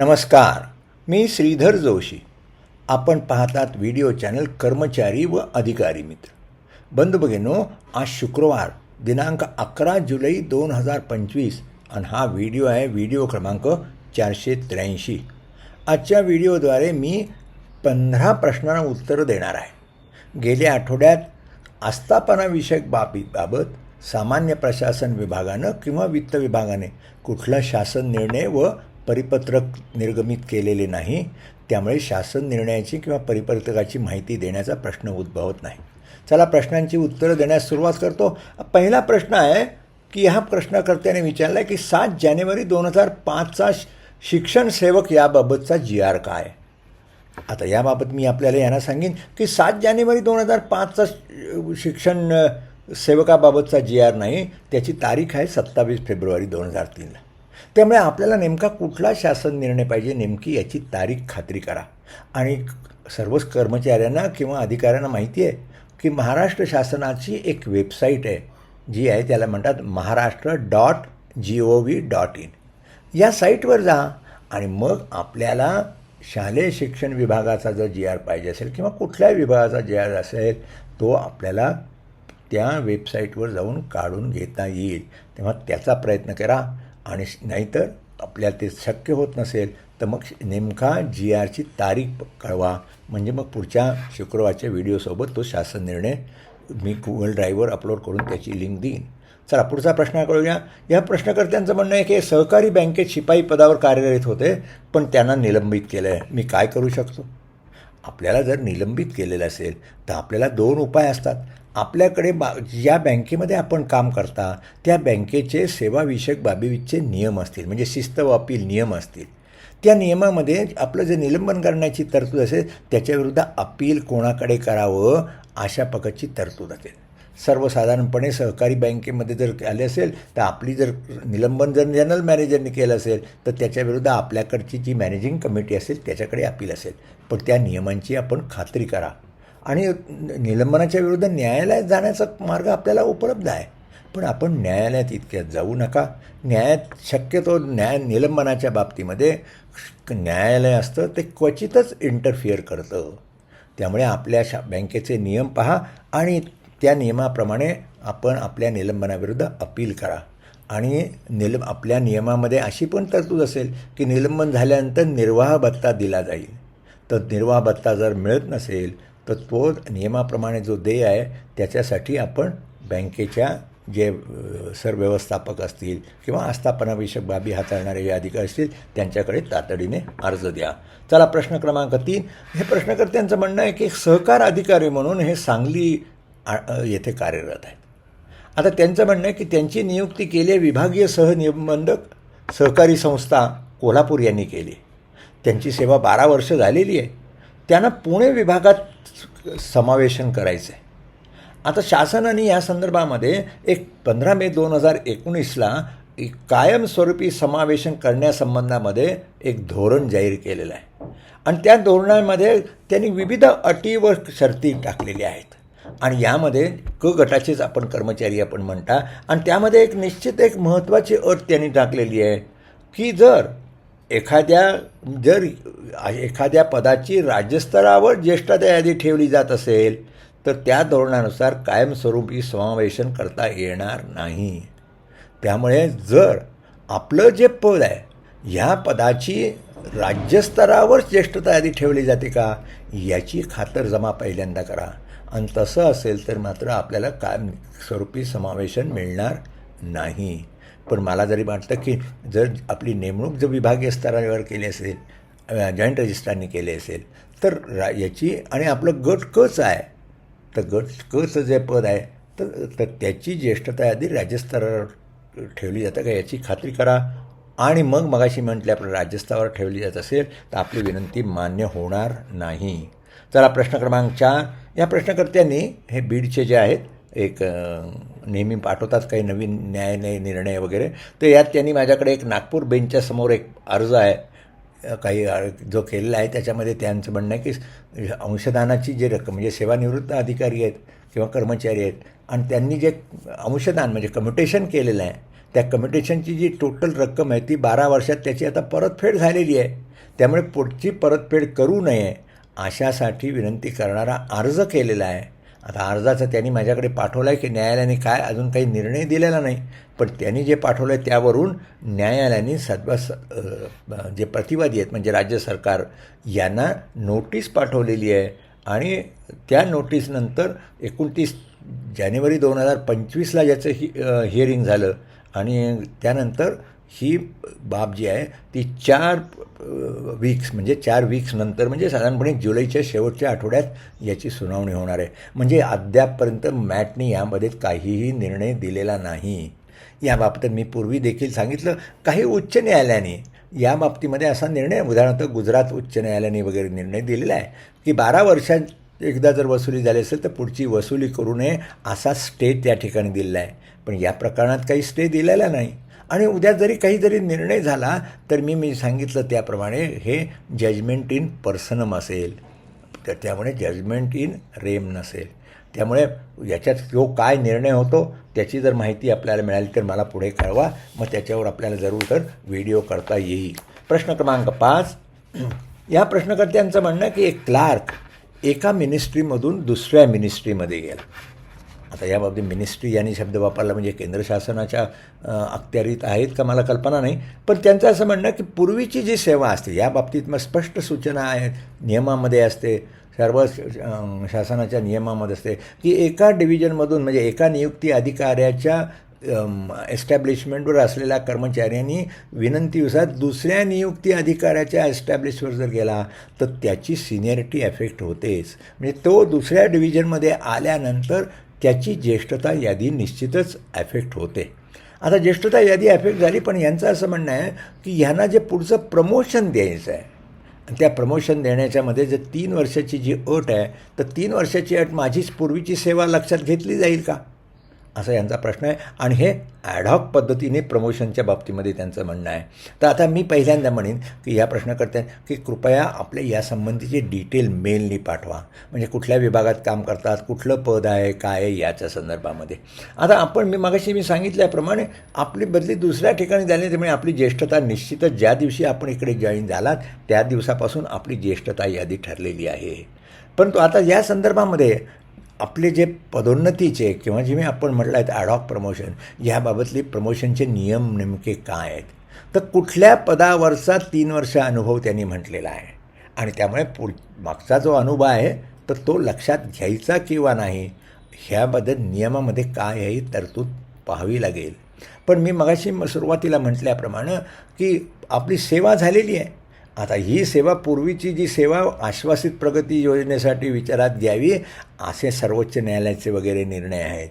नमस्कार मी श्रीधर जोशी. आपण पाहतात व्हिडिओ चॅनल कर्मचारी व अधिकारी मित्र. बंधू बघेनो आज शुक्रवार दिनांक अकरा जुलै दोन हजार पंचवीस आणि हा व्हिडिओ आहे व्हिडिओ क्रमांक चारशे त्र्याऐंशी. आजच्या व्हिडिओद्वारे मी पंधरा प्रश्नांना उत्तरं देणार आहे. गेल्या आठवड्यात आस्थापनाविषयक बाबीबाबत सामान्य प्रशासन विभागानं किंवा वित्त विभागाने कुठला शासन निर्णय व परिपत्रक निर्गमित केलेले नाही त्यामुळे शासन निर्णयाची किंवा परिपत्रकाची माहिती देण्याचा प्रश्न उद्भवत नाही. चला प्रश्नांची उत्तरं देण्यास सुरुवात करतो. पहिला प्रश्न आहे की ह्या प्रश्नकर्त्याने विचारला आहे की सात जानेवारी दोन हजार पाचचा शिक्षण सेवक याबाबतचा जी आर काय? आता याबाबत मी आपल्याला यांना सांगेन की सात जानेवारी दोन हजार पाचचा शिक्षण सेवकाबाबतचा जी आर नाही त्याची तारीख आहे सत्तावीस फेब्रुवारी दोन हजार तीनला. त्यामुळे आपल्याला नेमका कुठला शासन निर्णय पाहिजे नेमकी याची तारीख खात्री करा. आणि सर्वच कर्मचाऱ्यांना किंवा अधिकाऱ्यांना माहिती आहे की महाराष्ट्र शासनाची एक वेबसाईट आहे जी आहे त्याला म्हणतात Maharashtra dot G O V dot in. या साईटवर जा आणि मग आपल्याला शालेय शिक्षण विभागाचा जर जी आर पाहिजे असेल किंवा कुठल्याही विभागाचा जी आर असेल तो आपल्याला त्या वेबसाईटवर जाऊन काढून घेता येईल. तेव्हा त्याचा प्रयत्न करा. आणि नाहीतर आपल्याला ते शक्य होत नसेल तर मग नेमका जी आरची तारीख कळवा. म्हणजे मग पुढच्या शुक्रवारच्या व्हिडिओसोबत तो शासन निर्णय मी गुगल ड्राईव्हवर अपलोड करून त्याची लिंक देईन. चला पुढचा प्रश्न कळूया. या प्रश्नकर्त्यांचं म्हणणं आहे की सहकारी बँकेत शिपाई पदावर कार्यरत होते पण त्यांना निलंबित केलं आहे मी काय करू शकतो? आपल्याला जर निलंबित केलेलं असेल तर आपल्याला दोन उपाय असतात. आपल्याकडे बा ज्या बँकेमध्ये आपण काम करता त्या बँकेचे सेवाविषयक बाबीचे नियम असतील म्हणजे शिस्त व अपील नियम असतील. त्या नियमामध्ये आपलं जे निलंबन करण्याची तरतूद असेल त्याच्याविरुद्ध अपील कोणाकडे करावं अशा प्रकारची तरतूद असेल. सर्वसाधारणपणे सहकारी बँकेमध्ये जर आले असेल तर आपली जर निलंबन जर जनरल मॅनेजरने केलं असेल तर त्याच्याविरुद्ध आपल्याकडची जी मॅनेजिंग कमिटी असेल त्याच्याकडे अपील असेल. पण त्या नियमांची आपण खात्री करा. आणि निलंबनाच्या विरुद्ध न्यायालयात जाण्याचा मार्ग आपल्याला उपलब्ध आहे. पण आपण न्यायालयात इतक्यात जाऊ नका. न्यायात शक्यतो न्याय निलंबनाच्या बाबतीमध्ये न्यायालय असतं ते क्वचितच इंटरफिअर करतं. त्यामुळे आपल्या शा बँकेचे नियम पहा आणि त्या नियमाप्रमाणे आपण आपल्या निलंबनाविरुद्ध अपील करा. आणि निल आपल्या नियमामध्ये अशी पण तरतूद असेल की निलंबन झाल्यानंतर निर्वाह भत्ता दिला जाईल. तर निर्वाह भत्ता जर मिळत नसेल तर तो नियमाप्रमाणे जो देय आहे त्याच्यासाठी आपण बँकेच्या जे सरव्यवस्थापक असतील किंवा आस्थापनाविषयक बाबी हाताळणारे जे अधिकारी असतील त्यांच्याकडे तातडीने अर्ज द्या. चला प्रश्न क्रमांक तीन. हे प्रश्नकर्त्यांचं म्हणणं आहे की सहकार अधिकारी म्हणून हे सांगली येथे कार्यरत आहेत. आता त्यांचं म्हणणं आहे की त्यांची नियुक्ती केली आहे विभागीय सहनिबंधक सहकारी संस्था कोल्हापूर यांनी केली. त्यांची सेवा बारा वर्ष झालेली आहे. त्यांना पुणे विभागात समावेशन करायचं आहे आता शासनाने या संदर्भामध्ये एक पंधरा मे दोन हजार एकोणीसला एक कायमस्वरूपी समावेशन करण्यासंबंधामध्ये एक धोरण जाहीर केलेलं आहे. आणि त्या धोरणामध्ये त्यांनी विविध अटी व शर्ती टाकलेल्या आहेत. आणि यामध्ये क गटाचेच आपण कर्मचारी आपण म्हणता. आणि त्यामध्ये एक निश्चित एक महत्त्वाची अट त्यांनी टाकलेली आहे की जर एखाद्या जर एखाद्या पदाची राज्यस्तरावर ज्येष्ठता यादी ठेवली जात असेल तर त्या धोरणानुसार कायमस्वरूपी समावेशन करता येणार नाही. त्यामुळे जर आपलं जे पद आहे ह्या पदाची राज्यस्तरावर ज्येष्ठता यादी ठेवली जाते का याची खातरजमा पहिल्यांदा करा. आणि तसं असेल तर मात्र आपल्याला कायमस्वरूपी समावेशन मिळणार नाही. पण मला जरी वाटतं की जर आपली नेमणूक जर विभागीय स्तरावर केली असेल जॉईंट रजिस्ट्रारनी केली असेल तर रा याची आणि आपलं गट कच आहे तर गट कचं जे पद आहे तर तर त्याची ज्येष्ठता यादी राज्यस्तरावर ठेवली जातं. का याची खात्री करा. आणि मग मगाशी म्हटल्याप्रमाणे राज्यस्तरावर ठेवली जात असेल तर आपली विनंती मान्य होणार नाही. चला प्रश्न क्रमांक चार. या प्रश्नकर्त्यांनी हे बीडचे जे आहेत एक नेहमी पाठवतात काही नवीन न्यायालय निर्णय वगैरे. तर यात त्यांनी माझ्याकडे एक नागपूर बेंचच्या समोर एक अर्ज आहे. काही जो केलेला आहे त्याच्यामध्ये त्यांचं म्हणणं आहे की अंशदानाची जी रक्कम म्हणजे सेवानिवृत्त अधिकारी आहेत किंवा कर्मचारी आहेत आणि त्यांनी जे अंशदान म्हणजे कम्युटेशन केलेलं आहे त्या कम्युटेशनची जी टोटल रक्कम आहे ती बारा वर्षात त्याची आता परतफेड झालेली आहे. त्यामुळे पुढची परतफेड करू नये अशासाठी विनंती करणारा अर्ज केलेला आहे. आता अर्जाचं त्यांनी माझ्याकडे पाठवलं आहे की न्यायालयाने काय अजून काही निर्णय दिलेला नाही. पण त्यांनी जे पाठवलं आहे त्यावरून न्यायालयाने सद्वा स जे प्रतिवादी आहेत म्हणजे राज्य सरकार यांना नोटीस पाठवलेली आहे. आणि त्या नोटीसनंतर एकोणतीस जानेवारी दोन हजार पंचवीसला याचं हि हिअरिंग झालं. आणि त्यानंतर ही बाब जी आहे ती चार वीक्स म्हणजे चार वीक्स नंतर म्हणजे साधारणपणे जुलैच्या शेवटच्या आठवड्यात याची सुनावणी होणार आहे. म्हणजे अद्यापपर्यंत मॅटने यामध्ये काहीही निर्णय दिलेला नाही. याबाबत मी पूर्वी देखील सांगितलं काही उच्च न्यायालयाने या बाबतीमध्ये असा निर्णय उदाहरणार्थ गुजरात उच्च न्यायालयाने वगैरे निर्णय दिलेला आहे की बारा वर्षात एकदा जर वसुली झाली असेल तर पुढची वसुली करू नये असा स्टे त्या ठिकाणी दिलेला आहे. पण या प्रकरणात काही स्टे दिलेला नाही. आणि उद्या जरी काही जरी निर्णय झाला तर मी मी सांगितलं त्याप्रमाणे हे जजमेंट इन पर्सनम असेल. तर त्यामुळे जजमेंट इन रेम नसेल. त्यामुळे याच्यात जो काय निर्णय होतो त्याची जर माहिती आपल्याला मिळाली तर मला पुढे कळवा. मग त्याच्यावर आपल्याला जरूर तर व्हिडिओ करता येईल. प्रश्न क्रमांक पाच. या प्रश्नकर्त्यांचं म्हणणं की एक क्लार्क एका मिनिस्ट्रीमधून दुसऱ्या मिनिस्ट्रीमध्ये गेला. आता याबाबतीत मिनिस्ट्री यांनी शब्द वापरला म्हणजे केंद्र शासनाच्या अखत्यारीत आहेत का मला कल्पना नाही. पण त्यांचं असं म्हणणं की पूर्वीची जी सेवा असते या बाबतीत मग स्पष्ट सूचना आहेत नियमामध्ये असते. सर्व शासनाच्या नियमामध्ये असते की एका डिव्हिजनमधून म्हणजे एका नियुक्ती अधिकाऱ्याच्या एस्टॅब्लिशमेंटवर असलेल्या कर्मचाऱ्यांनी विनंतीनुसार दुसऱ्या नियुक्ती अधिकाऱ्याच्या एस्टॅब्लिशवर जर गेला तर त्याची सिनियरिटी एफेक्ट होतेच. म्हणजे तो दुसऱ्या डिव्हिजनमध्ये आल्यानंतर त्याची ज्येष्ठता यादी निश्चितच ॲफेक्ट होते. आता ज्येष्ठता यादी ॲफेक्ट झाली पण यांचं असं म्हणणं आहे की ह्यांना जे पुढचं प्रमोशन द्यायचं आहे आणि त्या प्रमोशन देण्याच्यामध्ये जर तीन वर्षाची जी अट आहे तर तीन वर्षाची अट माझीच पूर्वीची सेवा लक्षात घेतली जाईल का? असा यांचा प्रश्न आहे. आणि हे ॲडहॉक पद्धतीने प्रमोशनच्या बाबतीमध्ये त्यांचं म्हणणं आहे. तर आता मी पहिल्यांदा म्हणेन की या प्रश्नकर्त्या की कृपया आपले यासंबंधीचे डिटेल मेलनी पाठवा. म्हणजे कुठल्या विभागात काम करतात कुठलं पद आहे काय आहे याच्या संदर्भामध्ये. आता आपण मी मागाशी मी सांगितल्याप्रमाणे आपली बदली दुसऱ्या ठिकाणी झाली त्यामुळे आपली ज्येष्ठता निश्चितच ज्या दिवशी आपण इकडे जॉईन झालात त्या दिवसापासून आपली ज्येष्ठता यादी ठरलेली आहे. परंतु आता या संदर्भामध्ये आपले जे पदोन्नतीचे किंवा जे मी आपण म्हटलं आहेत ॲडॉक प्रमोशन ह्याबाबतली प्रमोशनचे नियम नेमके काय आहेत? तर कुठल्या पदावरचा तीन वर्ष अनुभव त्यांनी म्हटलेला आहे? आणि त्यामुळे पुढ मागचा जो अनुभव आहे तर तो लक्षात घ्यायचा किंवा नाही ह्याबद्दल नियमामध्ये काय आहे तरतूद पाहावी लागेल. पण मी मगाशी म- सुरुवातीला म्हटल्याप्रमाणे की आपली सेवा झालेली आहे. आता ही सेवा पूर्वीची जी सेवा आश्वासित प्रगती योजनेसाठी विचारात घ्यावी असे सर्वोच्च न्यायालयाचे वगैरे निर्णय आहेत.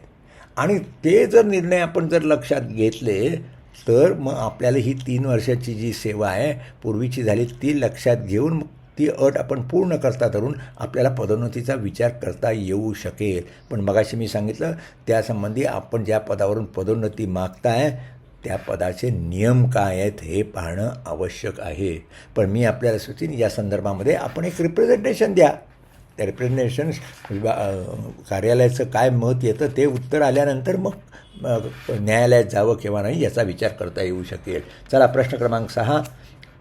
आणि ते जर निर्णय आपण जर लक्षात घेतले तर मग आपल्याला ही तीन वर्षाची जी सेवा आहे पूर्वीची झाली ती लक्षात घेऊन ती अट आपण पूर्ण करता धरून आपल्याला पदोन्नतीचा विचार करता येऊ शकेल. पण मगाशी मी सांगितलं त्यासंबंधी आपण ज्या पदावरून पदोन्नती मागताय त्या पदाचे नियम काय आहेत हे पाहणं आवश्यक आहे. पण मी आपल्याला सुचीन या संदर्भामध्ये आपण एक रिप्रेझेंटेशन द्या. त्या रिप्रेझेंटेशन विभा कार्यालयाचं काय मत येतं ते उत्तर आल्यानंतर मग न्यायालयात जावं किंवा नाही याचा विचार करता येऊ शकेल. चला प्रश्न क्रमांक सहा.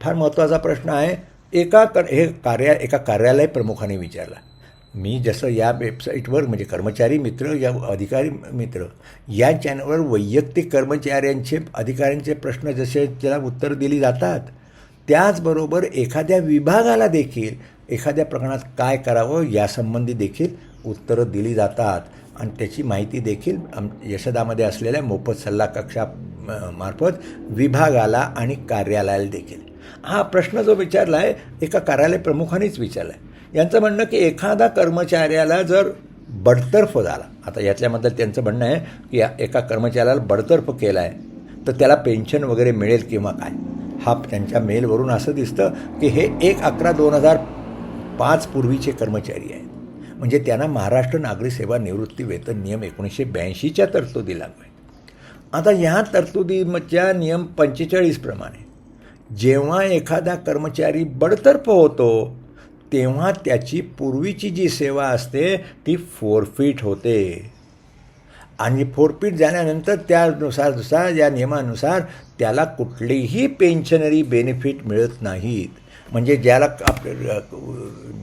फार महत्त्वाचा प्रश्न आहे. एका कर हे कार्या एका कार्यालय प्रमुखाने विचारला. मी जसं या वेबसाईटवर म्हणजे कर्मचारी मित्र या अधिकारी मित्र या चॅनलवर वैयक्तिक कर्मचाऱ्यांचे अधिकाऱ्यांचे प्रश्न जसे त्याला उत्तर दिली जातात त्याचबरोबर एखाद्या विभागाला देखील एखाद्या प्रकरणात काय करावं यासंबंधी देखील उत्तरं दिली जातात. आणि त्याची माहिती देखील आम यशदामध्ये असलेल्या मोफत सल्ला कक्षा मार्फत विभागाला आणि कार्यालयाला देखील. हा प्रश्न जो विचारला आहे एका कार्यालय प्रमुखानेच विचारला आहे यांचं म्हणणं की एखादा कर्मचाऱ्याला जर बडतर्फ झाला आता यातल्याबद्दल त्यांचं म्हणणं आहे की या एका कर्मचाऱ्याला बडतर्फ केला आहे तर त्याला पेन्शन वगैरे मिळेल किंवा काय? हा त्यांच्या मेलवरून असं दिसतं की हे एक अकरा दोन हजार पाच पूर्वीचे कर्मचारी आहेत. म्हणजे त्यांना महाराष्ट्र नागरी सेवा निवृत्ती वेतन नियम एकोणीसशे ब्याऐंशीच्या तरतुदी लागू आहेत. आता ह्या तरतुदीच्या नियम पंचेचाळीसप्रमाणे जेव्हा एखादा कर्मचारी बडतर्फ होतो तेव्हा त्याची पूर्वीची जी सेवा असते ती फोरफिट होते. आणि फोरफिट झाल्यानंतर त्यानुसार दुसरा या नियमानुसार त्याला कुठलीही पेन्शनरी बेनिफिट मिळत नाहीत. म्हणजे ज्याला आप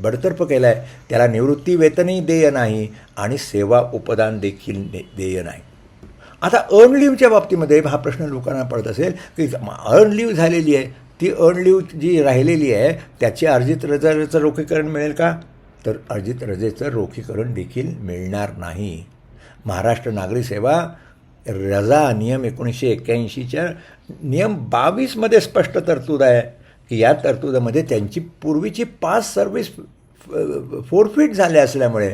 बडतर्फ केलं आहे त्याला निवृत्ती वेतनही देय नाही आणि सेवा उपदान देखील दे- देय नाही. आता अर्न लिव्हच्या बाबतीमध्ये हा प्रश्न लोकांना पडत असेल की अर्न लिव्ह झालेली आहे ती अर्न लिव्ह जी राहिलेली आहे त्याची अर्जित रजेचं रोखीकरण मिळेल का? तर अर्जित रजेचं रोखीकरण देखील मिळणार नाही. महाराष्ट्र नागरी सेवा रजा नियम एकोणीसशे एक्क्याऐंशीच्या नियम बावीसमध्ये स्पष्ट तरतूद आहे की या तरतुदामध्ये त्यांची पूर्वीची पाच सर्व्हिस फोरफिट झाल्या असल्यामुळे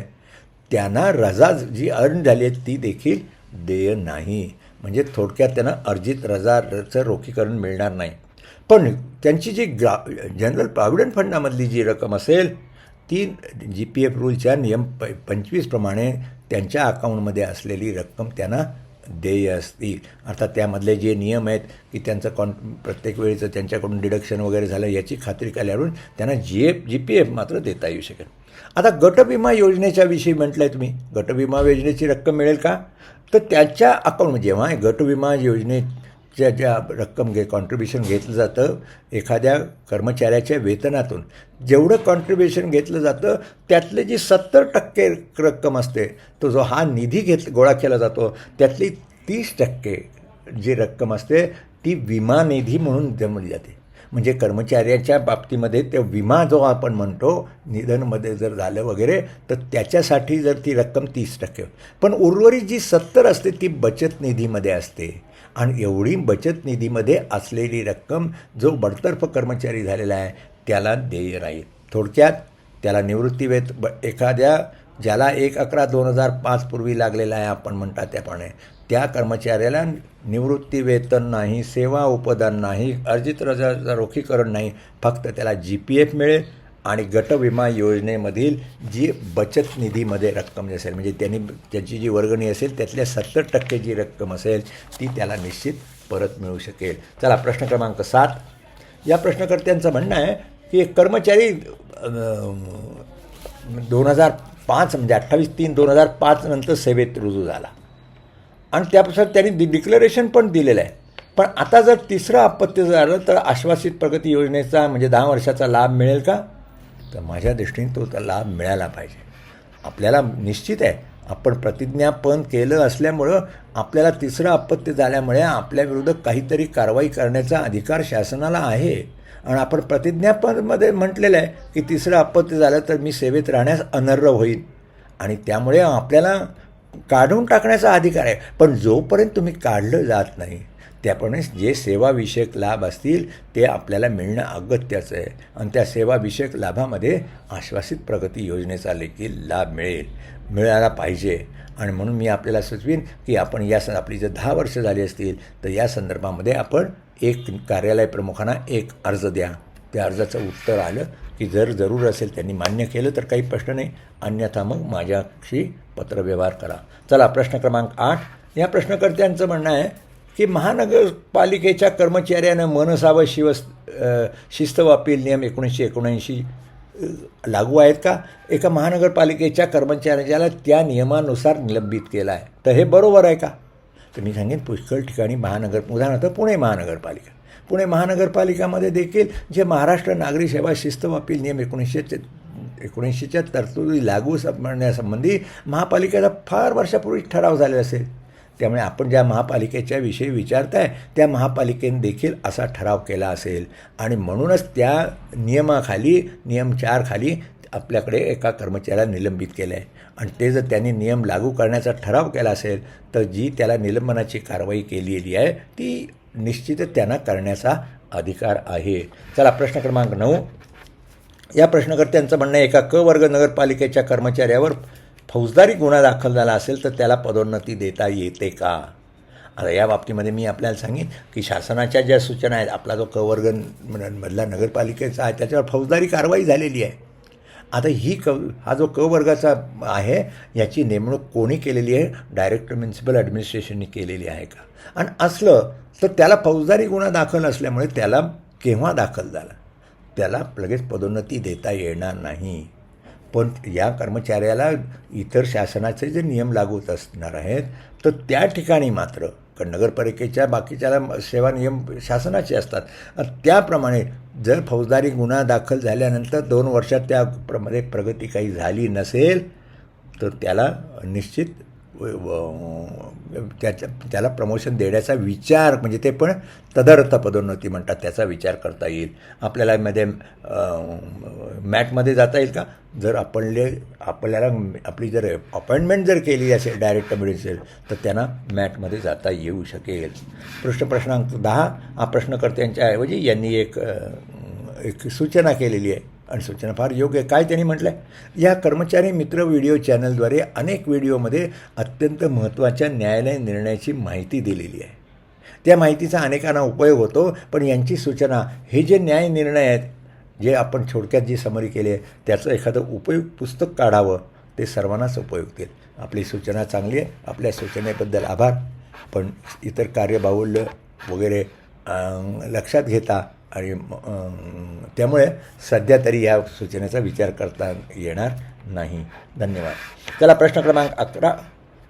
त्यांना रजा जी अर्न झाली आहे ती देखील देय नाही. म्हणजे थोडक्यात त्यांना अर्जित रजाचं रोखीकरण मिळणार नाही. पण त्यांची जी ग्रा जनरल प्रॉव्हिडंट फंडामधली जी रक्कम असेल ती जी पी एफ रूलच्या नियम प पंचवीसप्रमाणे त्यांच्या अकाउंटमध्ये असलेली रक्कम त्यांना देय असतील. अर्थात त्यामधले जे नियम आहेत की त्यांचं कॉन प्रत्येक वेळेचं त्यांच्याकडून डिडक्शन वगैरे झालं याची खात्री केल्यावरून त्यांना G F G P F मात्र देता येऊ शकेल. आता गटविमा योजनेच्या विषयी म्हटलं आहे तुम्ही गटविमा योजनेची रक्कम मिळेल का? तर त्याच्या अकाउंट जेव्हा गटविमा योजने ज्या ज्या रक्कम घे कॉन्ट्रीब्युशन घेतलं जातं एखाद्या कर्मचाऱ्याच्या वेतनातून. जेवढं कॉन्ट्रीब्युशन घेतलं जातं त्यातले जी सत्तर टक्के रक्कम असते तो जो हा निधी घेत गोळा केला जातो त्यातली तीस टक्के जी रक्कम असते ती विमा निधी म्हणून जमली जाते. म्हणजे कर्मचाऱ्याच्या बाबतीमध्ये ते विमा जो आपण म्हणतो निधनमध्ये जर झालं वगैरे तर त्याच्यासाठी जर ती रक्कम तीस टक्के पण उर्वरित जी सत्तर असते ती बचत निधीमध्ये असते. आणि एवढी बचत निधीमध्ये असलेली रक्कम जो बडतर्फ कर्मचारी झालेला आहे त्याला देय राहील. थोडक्यात त्याला निवृत्तीवेत ब एखाद्या ज्याला एक अकरा दोन हजार पाच पूर्वी लागलेला आहे आपण म्हणतात त्याप्रमाणे त्या कर्मचाऱ्याला निवृत्ती वेतन नाही सेवा उपदान नाही अर्जित रजाचं रोखीकरण नाही फक्त त्याला जी पी एफ मिळेल आणि गटविमा योजनेमधील जी बचत निधीमध्ये रक्कम असेल म्हणजे त्यांनी त्यांची जी वर्गणी असेल त्यातल्या सत्तर टक्के जी रक्कम असेल ती त्याला निश्चित परत मिळू शकेल. चला प्रश्न क्रमांक सात. या प्रश्नकर्त्यांचं म्हणणं आहे की कर्मचारी दोन हजार पाच म्हणजे अठ्ठावीस तीन दोन हजार पाच नंतर सेवेत रुजू झाला. आणि त्यापासून त्यांनी डि डिक्लरेशन पण दिलेलं आहे. पण आता जर तिसरं अपत्य झालं तर आश्वासित प्रगती योजनेचा म्हणजे दहा वर्षाचा लाभ मिळेल का? तर माझ्या दृष्टीने तो लाभ मिळाला पाहिजे. आपल्याला निश्चित आहे आपण प्रतिज्ञापन केलं असल्यामुळं आपल्याला तिसरं अपत्य झाल्यामुळे आपल्याविरुद्ध काहीतरी कारवाई करण्याचा अधिकार शासनाला आहे. आणि आपण प्रतिज्ञापनमध्ये म्हटलेलं आहे की तिसरं अपत्य झालं तर मी सेवेत राहण्यास अनर्ह होईल आणि त्यामुळे आपल्याला काढून टाकण्याचा अधिकार आहे. पण जोपर्यंत तुम्ही काढलं जात नाही त्याप्रमाणे जे सेवाविषयक लाभ असतील ते आपल्याला मिळणं अगत्याचं आहे. आणि त्या सेवाविषयक लाभामध्ये आश्वासित प्रगती योजनेचा देखील लाभ मिळेल मिळायला पाहिजे. आणि म्हणून मी आपल्याला सुचवीन की आपण या स आपली जर दहा वर्ष झाली असतील तर या संदर्भामध्ये आपण एक कार्यालय प्रमुखांना एक अर्ज द्या. त्या अर्जाचं उत्तर आलं की जर जरूर असेल त्यांनी मान्य केलं तर काही प्रश्न नाही. अन्यथा मग माझ्याशी पत्रव्यवहार करा. चला प्रश्न क्रमांक आठ. या प्रश्नकर्त्यांचं म्हणणं आहे की महानगरपालिकेच्या कर्मचाऱ्यानं मनसावं शिव शिस्त वापील नियम एकोणीसशे एकोणऐंशी लागू आहेत का? एका महानगरपालिकेच्या कर्मचाऱ्याला त्या नियमानुसार निलंबित केला आहे तर हे बरोबर आहे का? तर मी सांगेन पुष्कळ ठिकाणी महानगर उदाहरणार्थ पुणे महानगरपालिका. पुणे महानगरपालिकामध्ये देखील जे महाराष्ट्र नागरी सेवा शिस्त नियम एकोणीसशे एकोणीसशेच्या तरतुदी लागू करण्यासंबंधी महापालिकेचा फार वर्षापूर्वी ठराव झालेला असेल. त्यामुळे आपण ज्या महापालिकेच्या विषयी विचारताय त्या महापालिकेने देखील असा ठराव केला असेल. आणि म्हणूनच त्या नियमाखाली नियम चारखाली आपल्याकडे एका कर्मचाऱ्याला निलंबित केलं आहे आणि ते जर त्यांनी नियम लागू करण्याचा ठराव केला असेल तर जी त्याला निलंबनाची कारवाई केलेली आहे ती निश्चितच त्यांना करण्याचा अधिकार आहे. चला प्रश्न क्रमांक नऊ. या प्रश्नकर्त्यांचं म्हणणं आहे एका क वर्ग नगरपालिकेच्या कर्मचाऱ्यावर फौजदारी गुन्हा दाखल झाला असेल तर त्याला पदोन्नती देता येते का? आता या बाबतीमध्ये मी आपल्याला सांगेन की शासनाच्या ज्या सूचना आहेत आपला जो क वर्ग मधला नगरपालिकेचा आहे त्याच्यावर फौजदारी कारवाई झालेली आहे. आता ही क हा जो क वर्गाचा आहे याची नेमणूक कोणी केलेली आहे? डायरेक्टर म्युन्सिपल ॲडमिनिस्ट्रेशनने केलेली आहे का? आणि असलं तर त्याला फौजदारी गुन्हा दाखल असल्यामुळे त्याला केव्हा दाखल झाला? त्याला लगेच पदोन्नती देता येणार नाही. पण या कर्मचाऱ्याला इतर शासनाचे जे नियम लागू असणार आहेत तर त्या ठिकाणी मात्र कारण नगरपालिकेच्या बाकीच्या सेवा नियम शासनाचे असतात. त्याप्रमाणे जर फौजदारी गुन्हा दाखल झाल्यानंतर दोन वर्षात त्या प्र- मध्ये प्रगती काही झाली नसेल तर त्याला निश्चित त्याच्या त्याला प्रमोशन देण्याचा विचार म्हणजे ते पण तदर्थ पदोन्नती म्हणतात त्याचा विचार करता येईल. आपल्याला मध्ये मॅटमध्ये जाता येईल का? जर आपणले आपल्याला आपली जर अपॉइंटमेंट जर केली असेल डायरेक्ट असेल तर त्यांना मॅटमध्ये जाता येऊ शकेल. पृष्ठ प्रश्नांक दहा हा प्रश्नकर्त्यांच्या ऐवजी यांनी एक एक सूचना केलेली आहे. आणि सूचना फार योग्य काय त्यांनी म्हटलं आहे या कर्मचारी मित्र व्हिडिओ चॅनलद्वारे अनेक व्हिडिओमध्ये अत्यंत महत्त्वाच्या न्यायालय निर्णयाची माहिती दिलेली आहे. त्या माहितीचा अनेकांना उपयोग होतो पण यांची सूचना हे जे न्याय निर्णय आहेत जे आपण छोडक्यात जी समरी केली आहे त्याचं एखादं उपयुक्त पुस्तक काढावं ते सर्वांनाच उपयुक्त येईल आपली सूचना चांगली आहे आपल्या सूचनेबद्दल आभार. पण इतर कार्यबाहुल्य वगैरे लक्षात घेता आणि त्यामुळे सध्या तरी या सूचनेचा विचार करता येणार नाही. धन्यवाद. चला प्रश्न क्रमांक अकरा.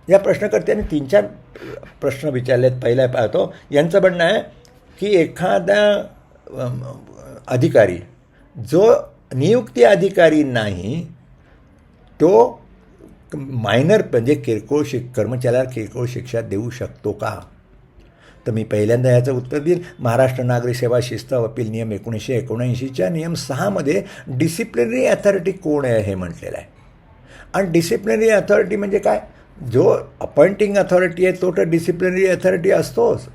या प्रश्नकर्त्यांनी तीन चार प्रश्न विचारलेत. पहिला पाहतो यांचं म्हणणं आहे की एखादा अधिकारी जो नियुक्ती अधिकारी नाही तो मायनर म्हणजे किरकोळ शिक कर्मचाऱ्याला किरकोळ शिक्षा देऊ शकतो का? तर मी पहिल्यांदा याचं उत्तर देईन. महाराष्ट्र नागरी सेवा शिस्त व अपील नियम एकोणीसशे एकोणऐंशीच्या नियम सहामध्ये डिसिप्लिनरी अथॉरिटी कोण आहे हे म्हटलेलं आहे. आणि डिसिप्लिनरी अथॉरिटी म्हणजे काय? जो अपॉइंटिंग अथॉरिटी आहे तो तर डिसिप्लिनरी अथॉरिटी असतोच.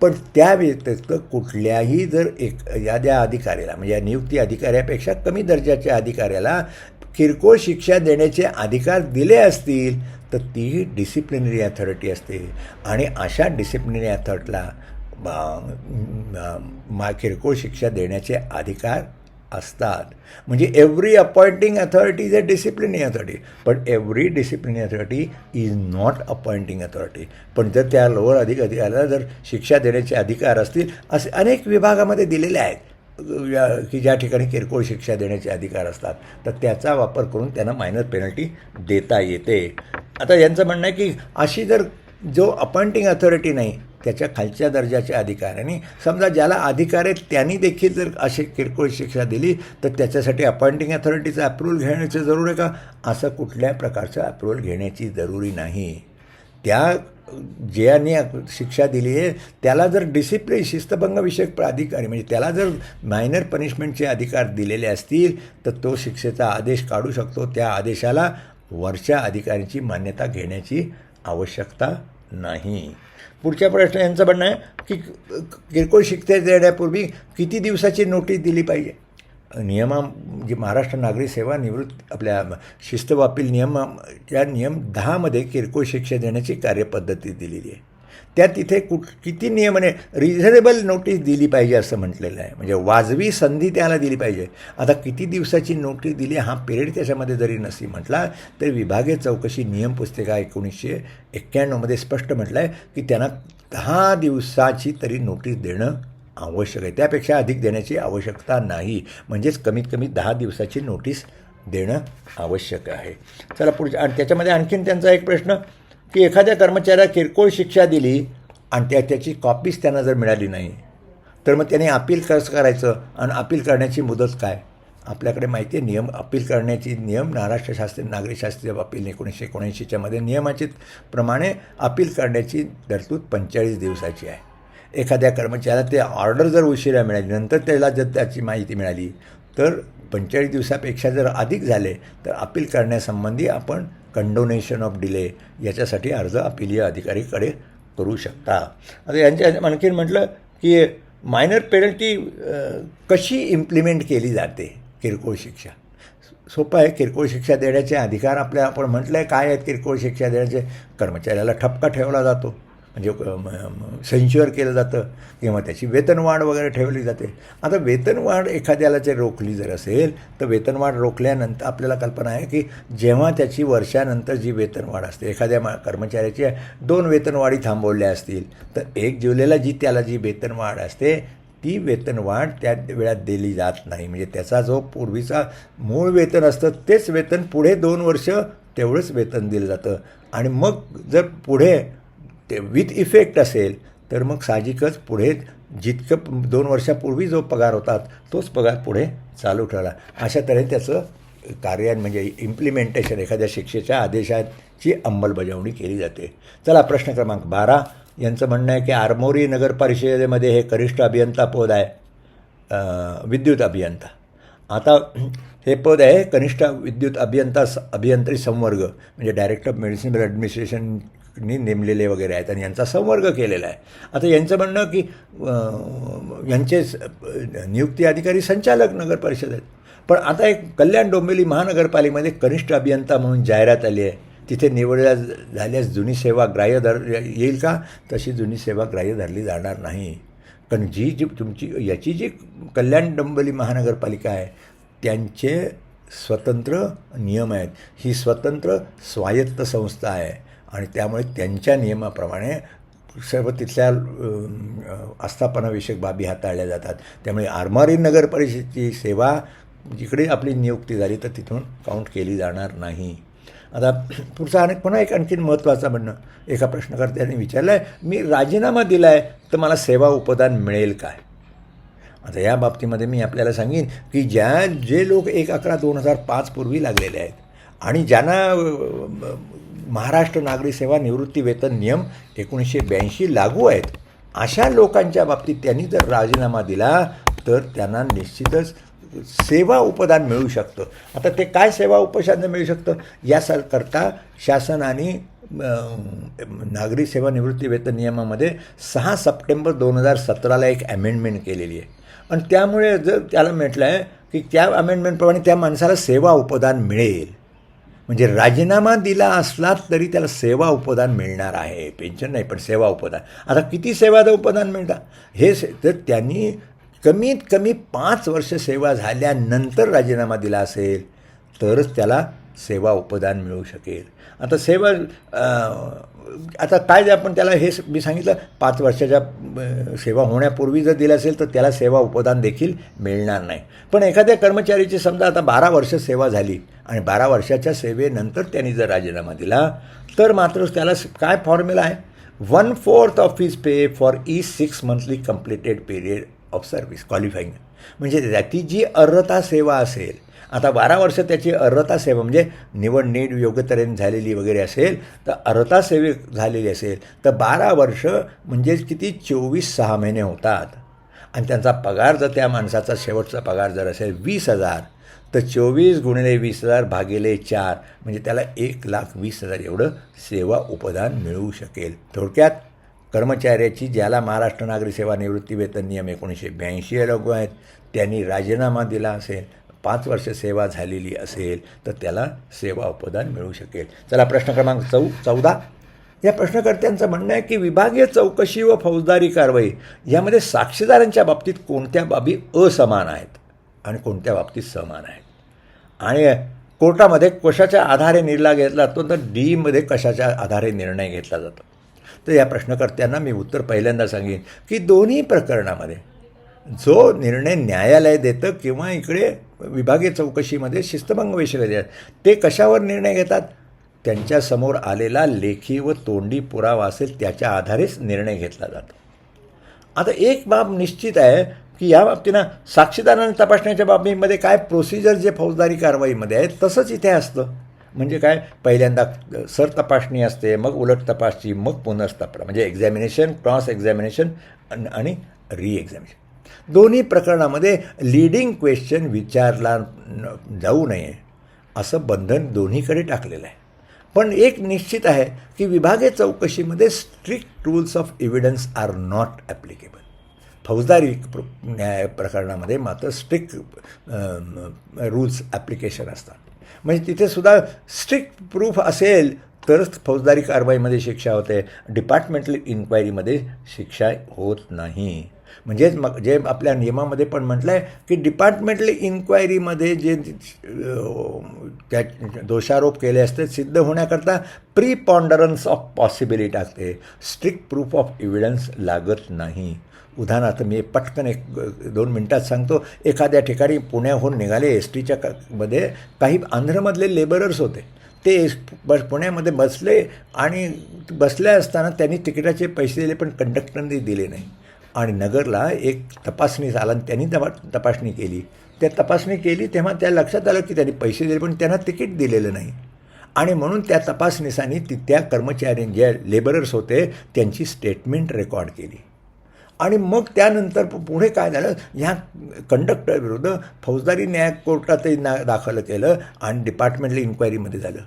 पण त्या व्यतिरिक्त कुठल्याही जर एक याद्या अधिकाऱ्याला म्हणजे या नियुक्ती अधिकाऱ्यापेक्षा कमी दर्जाच्या अधिकाऱ्याला किरकोळ शिक्षा देण्याचे अधिकार दिले असतील तर ती डिसिप्लिनरी अथॉरिटी असते. आणि अशा डिसिप्लिनरी अथॉरिटीला मा किरकोळ शिक्षा देण्याचे अधिकार असतात. म्हणजे every appointing authority is a disciplinary authority पण every disciplinary authority is not appointing authority पण जर त्या लोअर अधिक अधिकाऱ्याला जर शिक्षा देण्याचे अधिकार असतील असे अनेक विभागामध्ये दिलेले आहेत. या- की ज्या ठिकाणी किरकोळ शिक्षा देण्याचे अधिकार असतात तर त्याचा वापर करून त्यांना मायनर पेनल्टी देता येते. आता यांचं म्हणणं आहे की अशी जर जो अपॉइंटिंग अथॉरिटी नाही त्याच्या खालच्या दर्जाच्या अधिकाऱ्यांनी समजा ज्याला अधिकार आहेत त्यांनी देखील जर अशी किरकोळ शिक्षा दिली तर त्याच्यासाठी अपॉइंटिंग अथॉरिटीचं अप्रुव्हल घेण्याची जरूर आहे का? असं कुठल्या प्रकारचं अप्रुव्हल घेण्याची जरुरी नाही. त्या ज्यांनी शिक्षा दिली आहे त्याला जर डिसिप्लिन शिस्तभंगविषयक प्राधिकारी म्हणजे त्याला जर मायनर पनिशमेंटचे अधिकार दिलेले असतील तर तो शिक्षेचा आदेश काढू शकतो. त्या आदेशाला वरच्या अधिकाऱ्यांची मान्यता घेण्याची आवश्यकता नाही. पुढच्या प्रश्न यांचं म्हणणं आहे की किरकोळ शिक्षा देण्यापूर्वी किती दिवसाची नोटीस दिली पाहिजे? नियमा जे महाराष्ट्र नागरी सेवा निवृत्त आपल्या शिस्त नियमा नियम या नियम दहामध्ये किरकोळ शिक्षा देण्याची कार्यपद्धती दिलेली आहे. त्या तिथे कुठ किती नियमाने रिझनेबल नोटीस दिली पाहिजे असं म्हटलेलं आहे. म्हणजे वाजवी संधी त्याला दिली पाहिजे. आता किती दिवसाची नोटीस दिली हा पिरियड त्याच्यामध्ये जरी नसली म्हटला तरी विभागीय चौकशी नियम पुस्तिका एकोणीसशे एक्क्याण्णवमध्ये स्पष्ट म्हटलं आहे की त्यांना दहा दिवसाची तरी नोटीस देणं आवश्यक आहे. त्यापेक्षा अधिक देण्याची आवश्यकता नाही. म्हणजेच कमीत कमी दहा दिवसाची नोटीस देणं आवश्यक आहे. चला पुढच्या आणि त्याच्यामध्ये आणखीन त्यांचा एक प्रश्न की एखाद्या कर्मचाऱ्याला किरकोळ शिक्षा दिली आणि त्या त्याची कॉपीच त्यांना जर मिळाली नाही तर मग त्याने अपील कसं करायचं आणि अपील करण्याची मुदत काय? आपल्याकडे माहिती आहे नियम अपील करण्याची नियम महाराष्ट्र शास्त्रीय नागरिक शास्त्रीय अपील एकोणीसशे एकोणऐंशीच्यामध्ये नियमाचे प्रमाणे अपील करण्याची तरतूद पंचेचाळीस दिवसाची आहे. एखाद्या कर्मचाऱ्याला ते ऑर्डर जर उशिरा मिळाली नंतर त्याला जर त्याची माहिती मिळाली तर पंचेचाळीस दिवसापेक्षा जर अधिक झाले तर अपील करण्यासंबंधी आपण कंडोनेशन ऑफ डिले याच्यासाठी अर्ज अपिलीय अधिकारीकडे करू शकता. आता यांच्या आणखीन म्हटलं की मायनर पेनल्टी कशी इम्प्लिमेंट केली जाते किरकोळ शिक्षा? सोपं आहे किरकोळ शिक्षा देण्याचे अधिकार आपल्या आपण म्हटलं आहे काय आहेत किरकोळ शिक्षा देण्याचे? कर्मचाऱ्याला ठपका ठेवला जातो. म्हणजे सेन्श्युअर केलं जातं किंवा त्याची वेतनवाढ वगैरे ठेवली जाते. आता वेतनवाढ एखाद्याला जर रोखली जर असेल तर वेतनवाढ रोखल्यानंतर आपल्याला कल्पना आहे की जेव्हा त्याची वर्षानंतर जी वेतनवाढ असते एखाद्या मा कर्मचाऱ्याची दोन वेतनवाढी थांबवल्या असतील तर एक जुलैला जी त्याला जी वेतनवाढ असते ती वेतनवाढ त्या वेळात दिली जात नाही. म्हणजे त्याचा जो पूर्वीचा मूळ वेतन असतं तेच वेतन पुढे दोन वर्ष तेवढंच वेतन दिलं जातं. आणि मग जर पुढे ते विथ इफेक्ट असेल तर मग साहजिकच पुढे जितकं दोन वर्षापूर्वी जो पगार होता तोच पगार पुढे चालू ठेवला. अशा तऱ्हेने त्याचं कार्यान म्हणजे इम्प्लिमेंटेशन एखाद्या शिक्षेच्या आदेशाची अंमलबजावणी केली जाते. चला प्रश्न क्रमांक बारा. यांचं म्हणणं आहे की आरमोरी नगर परिषदेमध्ये हे कनिष्ठ अभियंता पद आहे. विद्युत अभियंता. आता हे पद आहे कनिष्ठ विद्युत अभियंता स अभियंत्री संवर्ग म्हणजे डायरेक्टर ऑफ मेडिसिनल ॲडमिनिस्ट्रेशननी नेमलेले वगैरे आहेत आणि यांचा संवर्ग केलेला आहे. आता यांचं म्हणणं की यांचे नियुक्ती अधिकारी संचालक नगर परिषद आहेत. पण आता एक कल्याण डोंबिवली महानगरपालिकेमध्ये कनिष्ठ अभियंता म्हणून जाहिरात आली आहे. तिथे निवडल्या झाल्यास जुनी सेवा ग्राह्य धर येईल का? तशी जुनी सेवा ग्राह्य धरली जाणार नाही. कारण जी जी तुमची याची जी कल्याण डोंबिवली महानगरपालिका आहे त्यांचे स्वतंत्र नियम आहेत. ही स्वतंत्र स्वायत्त संस्था आहे. आणि त्यामुळे त्यांच्या नियमाप्रमाणे सर्व तिथल्या आस्थापनाविषयक बाबी हाताळल्या जातात. त्यामुळे आरमारी नगर परिषदेची सेवा जिकडे आपली नियुक्ती झाली तर तिथून काउंट केली जाणार नाही. आता पुढचा आणि पुन्हा एक आणखीन महत्त्वाचा म्हणणं एका प्रश्नकर्त्याने विचारलं आहे मी राजीनामा दिला आहे तर मला सेवा उपदान मिळेल काय? आता या बाबतीमध्ये मी आपल्याला सांगेन की ज्या जे लोक एक अकरा दोन हजार पाच पूर्वी लागलेले आहेत आणि ज्यांना महाराष्ट्र नागरी सेवा निवृत्ती वेतन नियम एकोणीसशे ब्याऐंशी लागू आहेत. अशा लोकांच्या बाबतीत त्यांनी जर राजीनामा दिला तर त्यांना निश्चितच सेवा उपदान मिळू शकतं. आता ते काय सेवा उपदान मिळू शकतं? याकरता शासनाने नागरी सेवा निवृत्ती वेतन नियमामध्ये सहा सप्टेंबर दोन हजार सतराला एक अमेंडमेंट केलेली आहे. आणि त्यामुळे जर त्याला म्हटलं आहे की त्या अमेंडमेंटप्रमाणे त्या माणसाला सेवा उपदान मिळेल. म्हणजे राजीनामा दिला असला तरी त्याला सेवा उपदान मिळणार आहे पेन्शन नाही पण सेवा उपदान. आता किती सेवा उपदान मिळतात? हे से तर त्यांनी कमीत कमी पाच वर्ष सेवा झाल्यानंतर राजीनामा दिला असेल तरच त्याला सेवा उपदान मिळू शकेल. आता सेवा आता काय जे आपण त्याला हे मी सांगितलं पाच वर्षाच्या सेवा होण्यापूर्वी जर दिलं असेल तर त्याला सेवा उपदान देखील मिळणार नाही. पण एखाद्या कर्मचारीची समजा आता बारा वर्ष सेवा झाली आणि बारा वर्षाच्या सेवेनंतर त्यांनी जर राजीनामा दिला तर मात्र त्याला काय फॉर्म्युला आहे? One fourth of his pay for E six monthly completed period of service qualifying म्हणजे त्याची जी अर्हता सेवा असेल आता बारा वर्ष त्याची अर्हता सेवा म्हणजे निवड नीट योग्य झालेली वगैरे असेल तर अर्हता सेवे झालेली असेल तर बारा वर्ष म्हणजे किती? चोवीस सहा महिने होतात. आणि त्यांचा पगार जर त्या माणसाचा शेवटचा पगार जर असेल वीस हजार तर चोवीस गुणिले वीस हजार भागिले चार म्हणजे त्याला एक लाख वीस हजार एवढं सेवा उपदान मिळू शकेल. थोडक्यात कर्मचाऱ्याची ज्याला महाराष्ट्र नागरी सेवा निवृत्ती वेतन नियम एकोणीसशे ब्याऐंशी लागू आहेत त्यांनी राजीनामा दिला असेल. पाच वर्ष सेवा झालेली असेल तर त्याला सेवा उपदान मिळू शकेल. चला प्रश्न क्रमांक चौ चौदा. या प्रश्नकर्त्यांचं म्हणणं आहे की विभागीय चौकशी व फौजदारी कारवाई यामध्ये साक्षीदारांच्या बाबतीत कोणत्या बाबी असमान आहेत आणि कोणत्या बाबतीत समान आहेत? आणि कोर्टामध्ये कशाच्या आधारे निर्णय घेतला जातो तर डीमध्ये कशाच्या आधारे निर्णय घेतला जातो? तर या प्रश्नकर्त्यांना मी उत्तर पहिल्यांदा सांगेन की दोन्ही प्रकरणामध्ये जो निर्णय न्यायालय देतं किंवा इकडे विभागीय चौकशीमध्ये शिस्तभंग विषय ते कशावर निर्णय घेतात? त्यांच्यासमोर आलेला लेखी व तोंडी पुरावा असेल त्याच्या आधारेच निर्णय घेतला जातो. आता एक बाब निश्चित आहे की या बाबतीनं साक्षीदारांना तपासण्याच्या बाबतीमध्ये काय प्रोसिजर जे फौजदारी कारवाईमध्ये आहे तसंच इथे असतं. म्हणजे काय? पहिल्यांदा सर तपासणी असते मग उलट तपासणी मग पुनर्स्थापना म्हणजे एक्झामिनेशन क्रॉस एक्झामिनेशन आणि री एक्झामिनेशन दोन्ही प्रकरणामध्ये लिडिंग क्वेश्चन विचारला जाऊ नये. असं बंधन दोन्हीकडे टाकलेलं आहे. पण एक निश्चित आहे की विभागीय चौकशीमध्ये strict rules of evidence are not applicable फौजदारी न्याय प्रकरणामध्ये मात्र स्ट्रिक्ट रूल्स ॲप्लिकेशन असतात. म्हणजे तिथेसुद्धा स्ट्रिक्ट प्रूफ असेल तरच फौजदारी कारवाईमध्ये शिक्षा होते. डिपार्टमेंटल इन्क्वायरीमध्ये शिक्षा होत नाही. म्हणजेच मग जे आपल्या नियमामध्ये पण म्हटलं आहे की डिपार्टमेंटल इन्क्वायरीमध्ये जे त्या दोषारोप केले असते सिद्ध होण्याकरता प्री पॉन्डरन्स ऑफ पॉसिबिलिटी टाकते स्ट्रिक्ट प्रूफ ऑफ एव्हिडन्स लागत नाही. उदाहरणार्थ मी पटकन एक दोन मिनटात सांगतो. एखाद्या ठिकाणी पुण्याहून निघाले एस टीच्या का मध्ये काही आंध्रमधले लेबरर्स होते. ते बस पुण्यामध्ये बसले आणि बसले असताना त्यांनी तिकिटाचे पैसे दिले पण कंडक्टरने दिले नाही. आणि नगरला एक तपासणी झाला आणि त्यांनी तपा तपासणी केली. त्या तपासणी केली तेव्हा त्या लक्षात आलं की त्यांनी पैसे दिले पण त्यांना तिकीट दिलेलं नाही. आणि म्हणून त्या तपासणीसानी ती त्या कर्मचारी जे लेबरर्स होते त्यांची स्टेटमेंट रेकॉर्ड केली. आणि मग त्यानंतर पुढे काय झालं? ह्या कंडक्टरविरुद्ध फौजदारी न्याय कोर्टातही ना दाखल केलं आणि डिपार्टमेंटल इन्क्वायरीमध्ये झालं.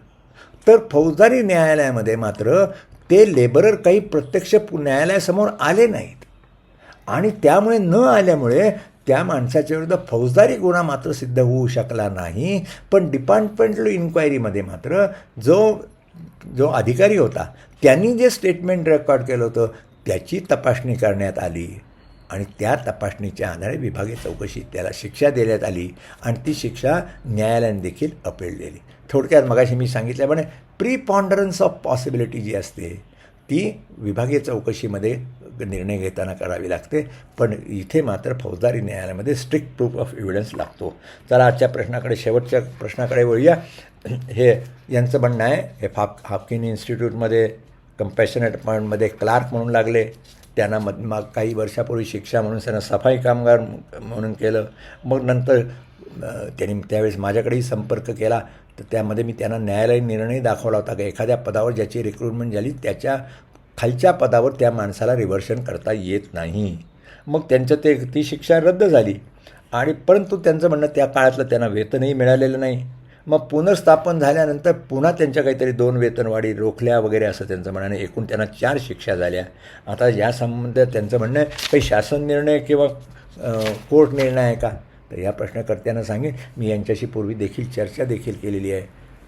तर फौजदारी न्यायालयामध्ये मात्र ते लेबरर काही प्रत्यक्ष पु- न्यायालयासमोर आले नाहीत. आणि त्यामुळे न आल्यामुळे त्या माणसाच्या विरुद्ध फौजदारी गुन्हा मात्र सिद्ध होऊ शकला नाही. पण डिपार्टमेंटल इन्क्वायरीमध्ये मात्र जो जो अधिकारी होता त्यांनी जे स्टेटमेंट रेकॉर्ड केलं होतं त्याची तपासणी करण्यात आली. आणि त्या तपासणीच्या आधारे विभागीय चौकशी त्याला शिक्षा देण्यात आली आणि ती शिक्षा न्यायालयाने देखील अपील दिली. थोडक्यात मगाशी मी सांगितल्याप्रमाणे प्री पॉन्डरन्स ऑफ पॉसिबिलिटी जी असते ती विभागीय चौकशीमध्ये निर्णय घेताना करावी लागते. पण इथे मात्र फौजदारी न्यायालयामध्ये स्ट्रिक्ट प्रूफ ऑफ एव्हिडन्स लागतो. चला आजच्या प्रश्नाकडे शेवटच्या प्रश्नाकडे वळूया. हे यांचं म्हणणं आहे हे फाप हाफकिन इन्स्टिट्यूटमध्ये कंपॅशनेट पॉईंटमध्ये क्लार्क म्हणून लागले. त्यांना मग मग काही वर्षापूर्वी शिक्षा म्हणून त्यांना सफाई कामगार म्हणून केलं. मग नंतर त्यांनी त्यावेळेस माझ्याकडेही संपर्क केला. तर त्यामध्ये मी त्यांना न्यायालयीन निर्णय दाखवला होता. की एखाद्या पदावर ज्याची रिक्रुटमेंट झाली त्याच्या खालच्या पदावर त्या माणसाला रिव्हर्शन करता येत नाही. मग त्यांचं ते ती शिक्षा रद्द झाली. आणि परंतु त्यांचं म्हणणं त्या काळातलं त्यांना वेतनही मिळालेलं नाही. मग पुनर्स्थापन झाल्यानंतर पुन्हा त्यांच्या काहीतरी दोन वेतनवाढी रोखल्या वगैरे असं त्यांचं म्हणणं एकूण त्यांना चार शिक्षा झाल्या. आता या संबंध त्यांचं म्हणणं आहे काही शासन निर्णय किंवा कोर्ट निर्णय आहे का? तर या प्रश्नकर्त्यांना सांगेन मी यांच्याशी पूर्वी देखील चर्चा देखील केलेली आहे.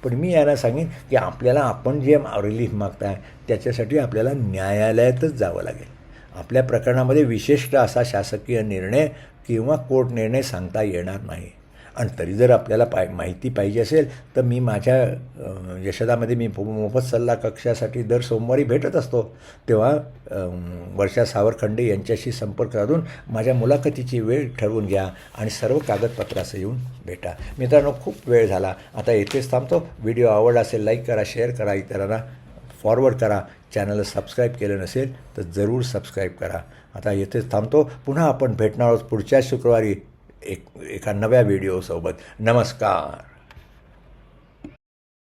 पण मी यांना सांगेन की आपल्याला आपण जे रिलीफ मागताय त्याच्यासाठी आपल्याला न्यायालयातच जावं लागेल. आपल्या प्रकरणामध्ये विशिष्ट असा शासकीय निर्णय किंवा कोर्ट निर्णय सांगता येणार नाही. आणि तरी जर आपल्याला पाय माहिती पाहिजे असेल तर मी माझ्या यशदामध्ये मी मोफत सल्ला कक्षासाठी दर सोमवारी भेटत असतो. तेव्हा वर्षा सावरखंडे यांच्याशी संपर्क साधून माझ्या मुलाखतीची वेळ ठरवून घ्या आणि सर्व कागदपत्रासह येऊन भेटा. मित्रांनो खूप वेळ झाला. आता येथेच थांबतो. व्हिडिओ आवडला असेल लाईक करा शेअर करा इतरांना फॉरवर्ड करा. चॅनलला सबस्क्राईब केलं नसेल तर जरूर सबस्क्राईब करा. आता येथेच थांबतो. पुन्हा आपण भेटणार आहोत पुढच्या शुक्रवारी. एक एका नव्या व्हिडिओसोबत. नमस्कार.